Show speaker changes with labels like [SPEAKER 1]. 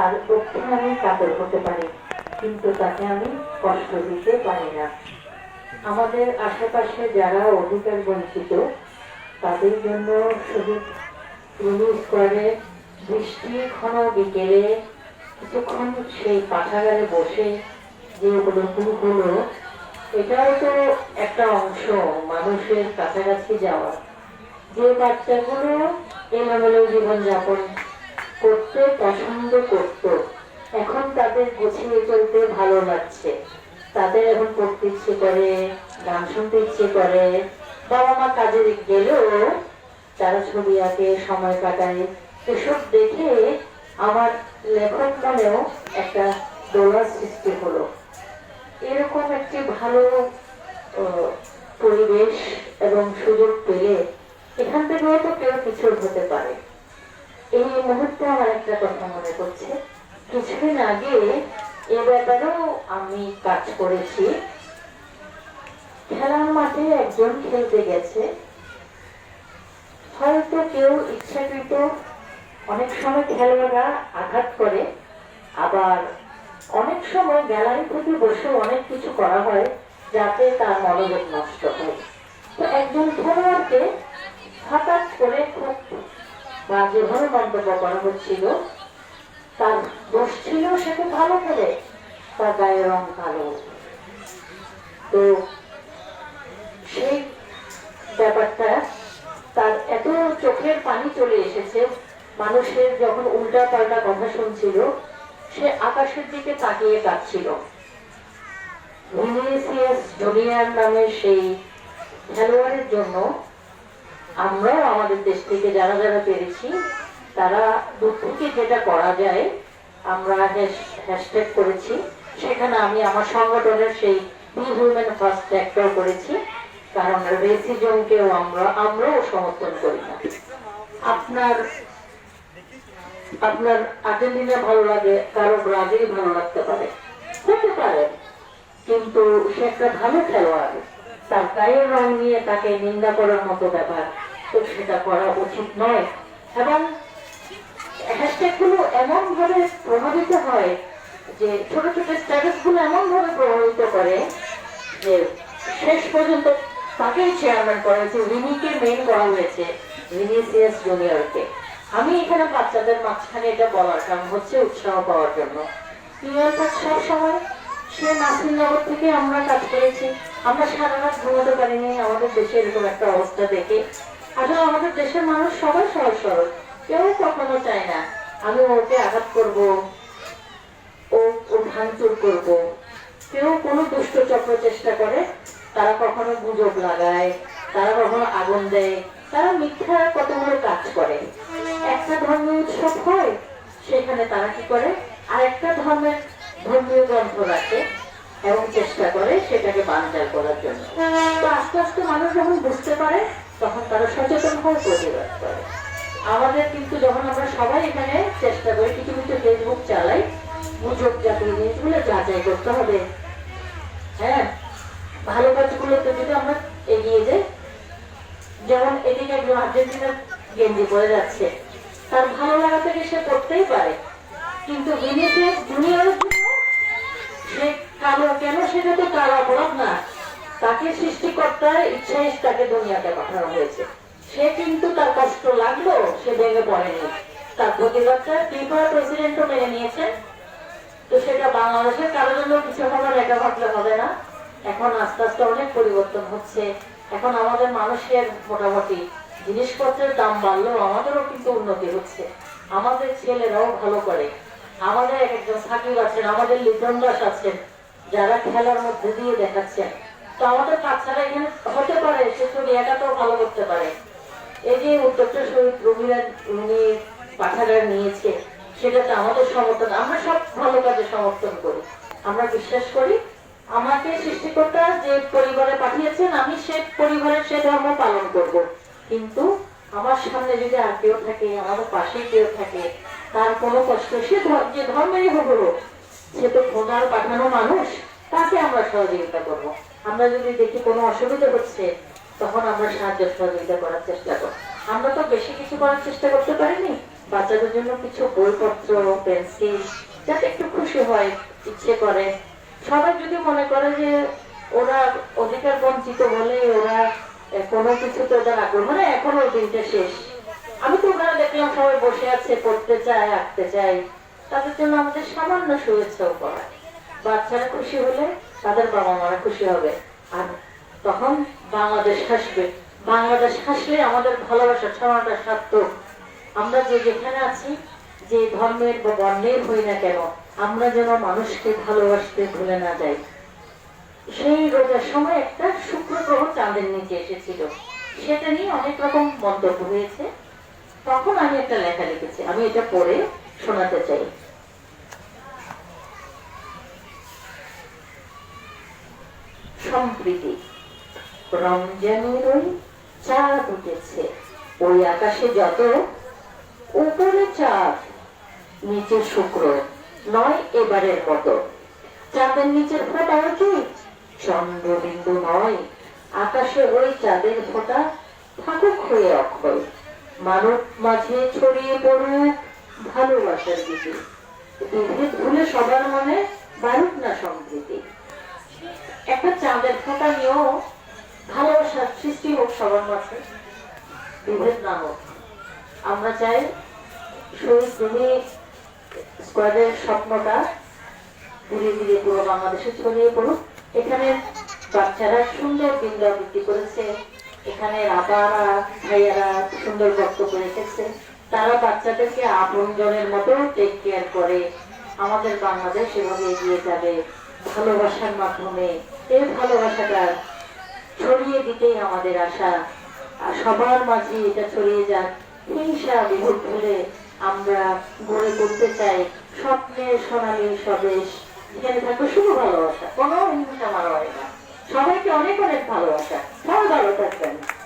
[SPEAKER 1] তার পক্ষে আমি কাতর হতে পারি, কিন্তু তাকে আমি কষ্ট দিতে পারি না। আমাদের আশেপাশে যারা অধিকার বঞ্চিত, তাদের জন্য শুধু রিলিজ করে বৃষ্টি ঘন বিকেলে কিছুক্ষণ সেই পাঠাগারে বসে যে উপলব্ধি হলো, এটাও তো একটা অংশ মানুষের কাছাকাছি যাওয়া। যে বাচ্চাগুলো এলোমেলো জীবনযাপন করতে, পছন্দ করত। এখন তাদের গুছিয়ে চলতে ভালো লাগছে। তাদের এখন পড়তে ইচ্ছে করে, গান শুনতে ইচ্ছে করে। বাবা মা কাজে গেলেও তারা ছবি আঁকে, সময় কাটায়, এসব দেখে আমার লেখক মনেও একটা দোলার সৃষ্টি হলো। এরকম একটি ভালো পরিবেশ এবং সুযোগ পেলে এখান থেকেও তো কেউ কিছু হতে পারে। এই মুহূর্তে আমার একটা কথা মনে পড়ছে। কিছুদিন আগে এ ব্যাপারেও আমি কাজ করেছি। খেলার মাঠে একজন খেলতে গেছে। হয়তো কেউ ইচ্ছাকৃত অনেক সময় খেলোয়াড়রা আঘাত করে। আবার অনেক সময় গ্যালারি থেকে বসে অনেক কিছু করা হয় যাতে তার মনোযোগ নষ্ট হয়। তো একজন খেলোয়াড়কে হঠাৎ করে খুব বাজেভাবে মন্তব্য করা হচ্ছিল, তার দোষ ছিল সে খুব ভালো খেলে, তার গায়ের রং কালো। তো সেই ব্যাপারটা, তার এত চোখের পানি চলে এসেছে, মানুষের যখন উল্টা পাল্টা কথা শুনছিল, সে আকাশের দিকে তাকিয়ে কাঁদছিল। ভিনিসিয়াস জুনিয়র নামের সেই খেলোয়াড়ের জন্য আমরাও আমাদের দেশ থেকে যারা যারা পেরেছি, তারা দূর থেকে যেটা করা যায়, আমরা হ্যাশট্যাগ করেছি। সেখানে আমি আমার সংগঠনের সেই বি উইমেন ফার্স্ট ট্যাগটাও করেছি। কারণ রেসিজমকেও আমরা, আমরাও সমর্থন করি না। আপনার আপনার আর্জেন্টিনা ভালো লাগে, কারও ব্রাজিল ভালো লাগতে পারে। হতে পারে। কিন্তু সে একটা ভালো খেলোয়াড়, তার গায়ের রং নিয়ে তাকে নিন্দা করার মতো ব্যাপার। তো সেটা করা উচিত নয়। এবং হ্যাশট্যাগগুলো এমন ভাবে প্রভাবিত হয় যে ছোট ছোট স্ট্যাটাসগুলো এমন ভাবে প্রভাবিত করে যে শেষ পর্যন্ত তাকেই চেয়ারম্যান করা হয়েছে, রিনিকে মেন করা হয়েছে ভিনিসিয়াস জুনিয়রকে আমি এখানে বাচ্চাদের মাঝখানে এটা বলার কারণ হচ্ছে উৎসাহ পাওয়ার জন্য। কাজ সব সময় সে নাসিরনগর থেকে আমরা কাজ করেছি। আমরা সারা রাত ঘুমাতে পারিনি, আমাদের দেশে এরকম একটা অবস্থা দেখে। আসলে আমাদের দেশের মানুষ সবাই সহজ সরল। কেউ কখনো চায় না, আমি ওকে আঘাত করব, ও ও ভাঙচুর করব। কেউ কোনো দুষ্ট চক্র চেষ্টা করে, তারা কখনো গুজব লাগায়, তারা কখনো আগুন দেয়, তারা মিথ্যা কতগুলো কাজ করে। একটা ধর্মীয় উৎসব হয়, সেখানে তারা কি করে? আর একটা ধর্মের ধর্মীয় গ্রন্থ রাখে এবং চেষ্টা করে সেটাকে বানচাল করার জন্য। তো আস্তে আস্তে মানুষ যখন বুঝতে পারে তখন তারা সচেতন হয়ে প্রতিবাদ করে। আমাদের কিন্তু যখন আমরা সবাই এখানে চেষ্টা করি, কিছু কিছু ফেসবুক চালাই, গুজব জাতীয় জিনিসগুলো যাচাই করতে হবে। হ্যাঁ? ভালো কাজগুলোতে যদি আমরা এগিয়ে যাই, যেমন এদিকে একজন আর্জেন্টিনার গেঞ্জি পরে যাচ্ছে, তার ভালো লাগা থেকে সে করতেই পারে। কিন্তু জুনিয়রের জন্য সে কালো, কেন সেটা তো তার অপরাধ না? তাকে সৃষ্টিকর্তার ইচ্ছায় তাকে দুনিয়াতে পাঠানো হয়েছে। সে কিন্তু তার কষ্ট লাগল, সে ভেঙে পড়েনি। তার প্রতিবাদটা ত্রিপুরা প্রেসিডেন্টও মেনে নিয়েছেন তো সেটা বাংলাদেশের কারোর জন্য কিছু হবার এটা ভাবলে হবে না। এখন আস্তে আস্তে অনেক পরিবর্তন হচ্ছে। এখন আমাদের মানুষের মোটামুটি জিনিসপত্রের দাম বাড়লেও আমাদেরও কিন্তু উন্নতি হচ্ছে। আমাদের ছেলেরাও ভালো করে। আমাদের এক একজন সাকিব আছেন, আমাদের লিটন দাস আছেন, যারা খেলার মধ্যে দিয়ে দেখাচ্ছেন। তো আমাদের বাচ্চারা এখানে হতে পারে সে ছবি একাতেও ভালো করতে পারে। এই যে উত্তরটা শহীদ রুমিরা উনি পাঠাগার নিয়েছে সেটাতে আমাদের সমর্থন আমরা সব ভালো কাজে সমর্থন করি। আমরা বিশ্বাস করি আমাকে সৃষ্টিকর্তা যে পরিবারে পাঠিয়েছেন আমি সে পরিবারের সে ধর্ম পালন করব। কিন্তু আমার সামনে যদি আর কেউ থাকে আমাদের পাশে কেউ থাকে তার কোনো কষ্ট সে যে ধর্মেরই হোক, সে তো খোদার পাঠানো মানুষ তাকে আমরা সহযোগিতা করব। আমরা যদি দেখি কোনো অসুবিধা হচ্ছে, তখন আমরা সাহায্য সহযোগিতা করার চেষ্টা করব। আমরা তো বেশি কিছু করার চেষ্টা করতে পারিনি। বাচ্চাদের জন্য কিছু বইপত্র, পেন্সিল, যাতে একটু খুশি হয়, ইচ্ছে করে। সবাই যদি মনে করে যে ওরা অধিকার বঞ্চিত বলে ওরা কোনো কিছুতে ওদের আগ্রহ মানে এখন দিনটা শেষ। আমি তো ওখানে দেখলাম সবাই বসে আছে, পড়তে চায়, আঁকতে চায়। তাদের জন্য আমাদের সামান্য শুভেচ্ছাও করা। বাচ্চারা খুশি হলে তাদের বাবা মারা খুশি হবে। আর তখন বাংলাদেশ হাসবে। বাংলাদেশ হাসলে আমাদের ভালোবাসা ছড়ানোটা সার্থক। আমরা যে যেখানে আছি, যে ধর্মের বা বর্ণের হই না কেন, আমরা যেন মানুষকে ভালোবাসতে ভুলে না যাই। সেই রোজার সময় একটা শুক্র গ্রহ চাঁদের নিচে এসেছিল। সেটা নিয়ে অনেক রকম মন্তব্য হয়েছে। তখন আমি একটা লেখা লিখেছি। আমি এটা পড়ে শোনাতে চাই। সম্প্রীতি। রমজানের ওই চাঁদ উঠেছে। ওই আকাশে যত উপরে চাঁদ, নিচে শুক্র, নয় এবারের মতো। চাঁদের নিচের ফোঁটাও কি? চন্দ্রবিন্দু নয়। আকাশে ওই চাঁদের ফোঁটা থাকুক হয়ে অক্ষয়। মানব মাঝে ছড়িয়ে পড়ুক ভালোবাসার দিকে ভুলে সবার মনে বাড়ুক না সম্প্রীতি। একটা চাঁদের ফোঁটা নিয়েও ভালোবাসার সৃষ্টি হোক সবার মাঝে। বিভেদ না হোক। আমরা চাই শহীদ তুমি স্কোয়াডের স্বপ্নটা ধীরে ধীরে পুরো বাংলাদেশে ছড়িয়ে পড়ুক। এখানে বাচ্চারা সুন্দর বিন্দু আবৃত্তি করেছে। এখানে রাবারা ভাইয়ারা সুন্দর বক্তব্য রেখেছে। তারা বাচ্চাদেরকে আপন জনের মতো টেক কেয়ার করে। আমাদের বাংলাদেশ এভাবে এগিয়ে যাবে। ভালোবাসার মাধ্যমে, এই ভালোবাসাটা ছড়িয়ে দিতেই আমাদের আশা। আর সবার মাঝে এটা ছড়িয়ে যাক। হিংসা বিভেদ ভুলে আমরা গড়ে তুলতে চাই। স্বপ্নের সোনালী স্বদেশ। যেখানে থাকবে শুধু ভালোবাসা। কোনো হিংসা মারা হয় না। সবাইকে অনেক অনেক ভালোবাসা। সবাই ভালো থাকবেন।